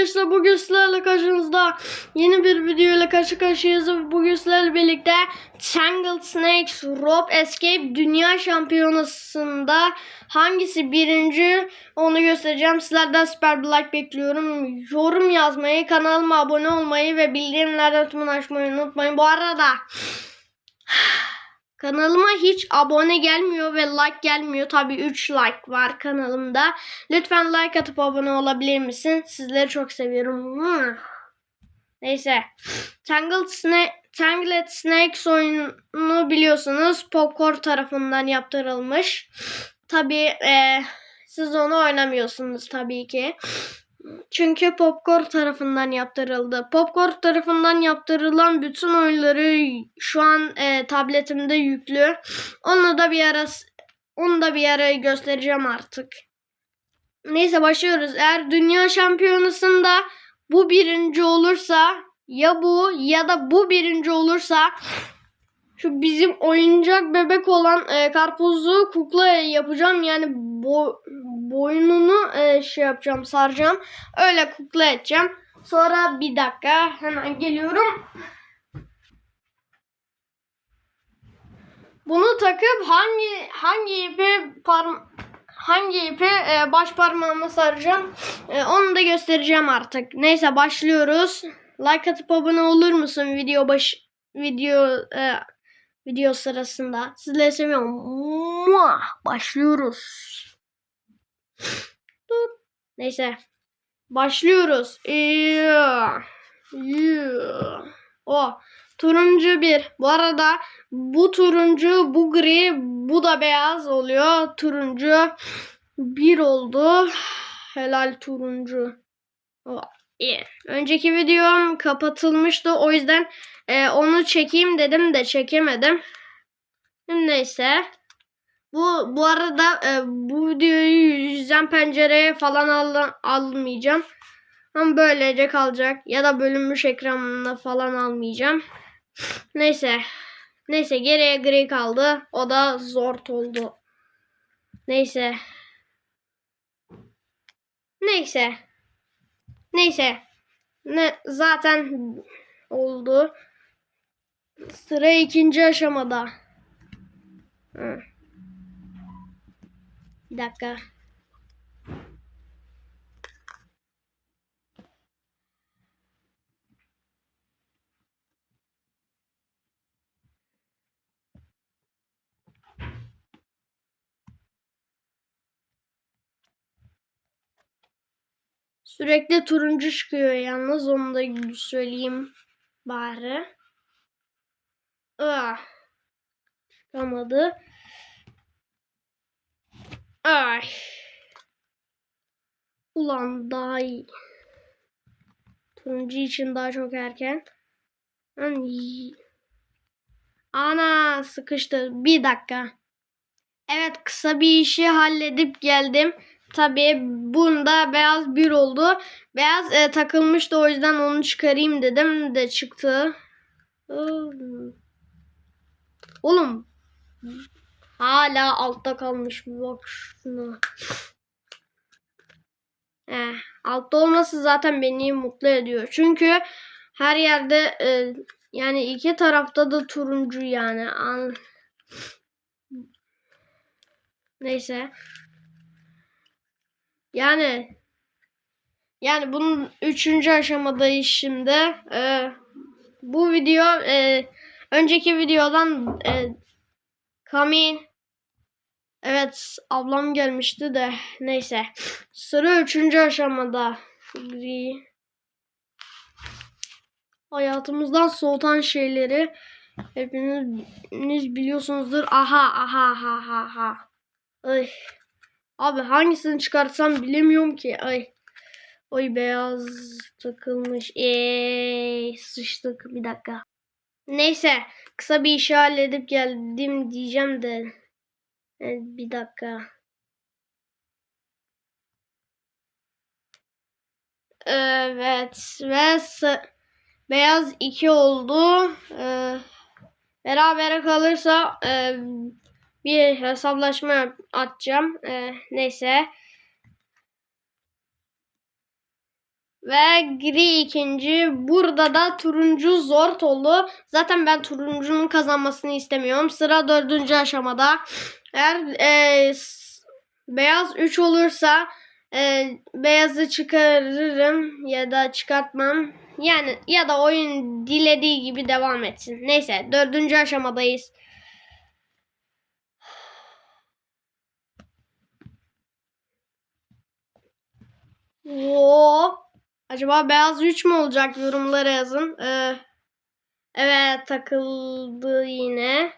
gençler bugün sizlerle karşınızda yeni bir video ile karşı karşıyayız. Bugün sizlerle birlikte Tangled Snakes Rope Escape Dünya Şampiyonası'nda hangisi birinci onu göstereceğim. Sizlerden süper bir like bekliyorum. Yorum yazmayı, kanalıma abone olmayı ve bildirimlerden tümünü açmayı unutmayın. Bu arada Kanalıma hiç abone gelmiyor ve like gelmiyor. Tabii 3 like var kanalımda. Lütfen like atıp abone olabilir misin? Sizleri çok seviyorum. Neyse. Tangled, Sna- Tangled Snakes oyununu biliyorsunuz. Popcorn tarafından yaptırılmış. Tabii e, siz onu oynamıyorsunuz tabii ki. Çünkü Popcorn tarafından yaptırıldı. Popcorn tarafından yaptırılan bütün oyunları şu an e, tabletimde yüklü. Onu da bir ara onu da bir ara göstereceğim artık. Neyse başlıyoruz. Eğer dünya şampiyonasında bu birinci olursa ya bu ya da bu birinci olursa şu bizim oyuncak bebek olan e, karpuzu kukla yapacağım. Yani bo boynunu e, şey yapacağım saracağım. Öyle kukla edeceğim. Sonra bir dakika hemen geliyorum. Bunu takıp hangi hangi ipi parm hangi ipi e, baş parmağıma saracağım e, onu da göstereceğim artık. Neyse başlıyoruz. Like atıp abone olur musun video baş video e, video sırasında? Sizleri seviyorum. Muah! Başlıyoruz. Neyse. Başlıyoruz. Yeah. Yeah. O. Turuncu bir. Bu arada bu turuncu, bu gri, bu da beyaz oluyor. Turuncu bir oldu. Helal turuncu. O. İyi. Önceki videom kapatılmıştı. O yüzden e, onu çekeyim dedim de çekemedim. Neyse. Bu bu arada e, bu videoyu yüzden pencereye falan al, almayacağım. Ama böylece kalacak. Ya da bölünmüş ekranına falan almayacağım. Neyse. Neyse geriye gri kaldı. O da zor oldu. Neyse. Neyse. Neyse. Ne zaten oldu. Sıra ikinci aşamada. Hı. Bir dakika. Sürekli turuncu çıkıyor yalnız onu da söyleyeyim bari. Ah. Çıkamadı. Ay. Ulan daha iyi. Turuncu için daha çok erken. Ana sıkıştı. Bir dakika. Evet kısa bir işi halledip geldim. Tabii bunda beyaz bir oldu. Beyaz e, takılmıştı o yüzden onu çıkarayım dedim de çıktı. Oğlum hala altta kalmış bak şuna. Eh, altta olması zaten beni mutlu ediyor. Çünkü her yerde e, yani iki tarafta da turuncu yani. An Neyse. Yani yani bunun üçüncü aşamadayız şimdi. Ee, bu video e, önceki videodan e, Kamin Evet ablam gelmişti de neyse. Sıra üçüncü aşamada. Hayatımızdan soğutan şeyleri hepiniz biliyorsunuzdur. Aha aha aha aha. Ay. Abi hangisini çıkarsam bilemiyorum ki. Ay. Oy beyaz takılmış. Eee sıçtık bir dakika. Neyse kısa bir işi halledip geldim diyeceğim de. Evet, bir dakika. Evet ve beyaz 2 oldu. Ee, berabere kalırsa e, bir hesaplaşma atacağım. Ee, neyse. Ve gri ikinci. Burada da turuncu zor oldu. Zaten ben turuncunun kazanmasını istemiyorum. Sıra dördüncü aşamada. Eğer e, beyaz 3 olursa e, beyazı çıkarırım ya da çıkartmam. Yani ya da oyun dilediği gibi devam etsin. Neyse dördüncü aşamadayız. Oo. Acaba beyaz 3 mü olacak yorumlara yazın. Ee, evet takıldı yine.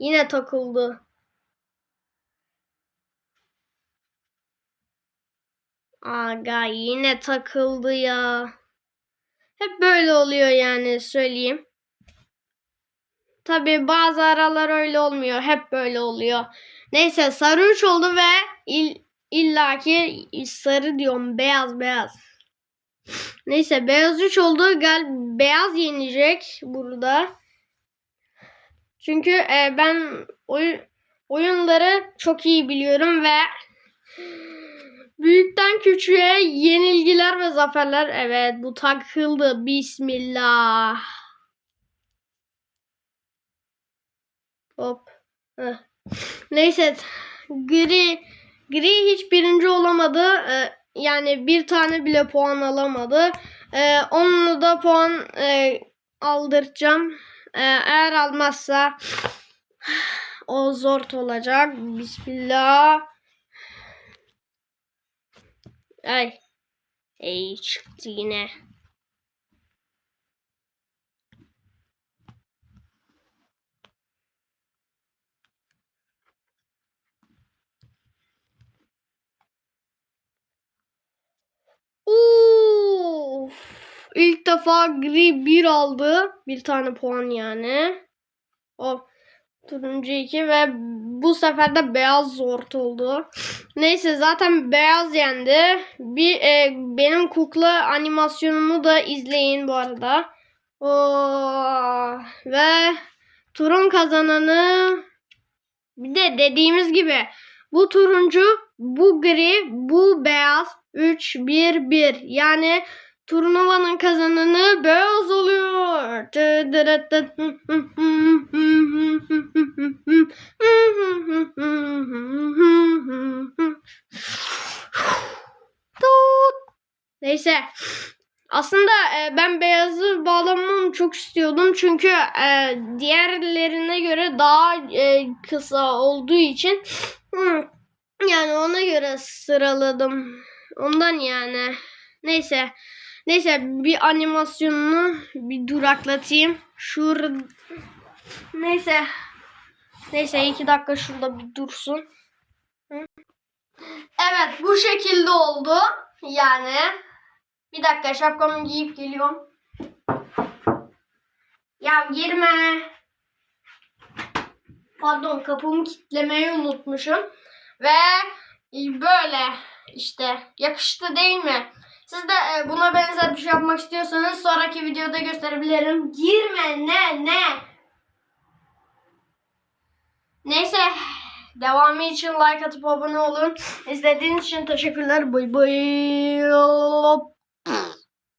Yine takıldı. Aga yine takıldı ya. Hep böyle oluyor yani söyleyeyim. Tabi bazı aralar öyle olmuyor. Hep böyle oluyor. Neyse sarı 3 oldu ve il, illaki sarı diyorum beyaz beyaz. Neyse beyaz 3 oldu. Gel beyaz yenecek burada. Çünkü e, ben oyun oyunları çok iyi biliyorum ve büyükten küçüğe yenilgiler ve zaferler. Evet bu takıldı. Bismillah. Hop. Heh. Neyse gri gri hiç birinci olamadı. Ee, yani bir tane bile puan alamadı. Ee, onunla da puan e, aldıracağım. Ee, eğer almazsa o zor olacak. Bismillah. Ay. Ey çıktı yine. İlk defa gri 1 aldı. Bir tane puan yani. O turuncu 2 ve bu sefer de beyaz zor oldu. Neyse zaten beyaz yendi. Bir e, benim kukla animasyonumu da izleyin bu arada. Oo, ve turun kazananı bir de dediğimiz gibi bu turuncu, bu gri, bu beyaz 3 1 1. Yani turnuvanın kazananı beyaz oluyor. Neyse. Aslında e, ben beyazı bağlamamı çok istiyordum. Çünkü e, diğerlerine göre daha e, kısa olduğu için yani ona göre sıraladım. Ondan yani. Neyse. Neyse bir animasyonunu bir duraklatayım. Şur Neyse. Neyse iki dakika şurada bir dursun. Evet bu şekilde oldu. Yani. Bir dakika şapkamı giyip geliyorum. Ya girme. Pardon kapımı kilitlemeyi unutmuşum. Ve böyle işte yakıştı değil mi? Siz de buna benzer bir şey yapmak istiyorsanız sonraki videoda gösterebilirim. Girme ne ne. Neyse devamı için like atıp abone olun. İzlediğiniz için teşekkürler. Bay bay.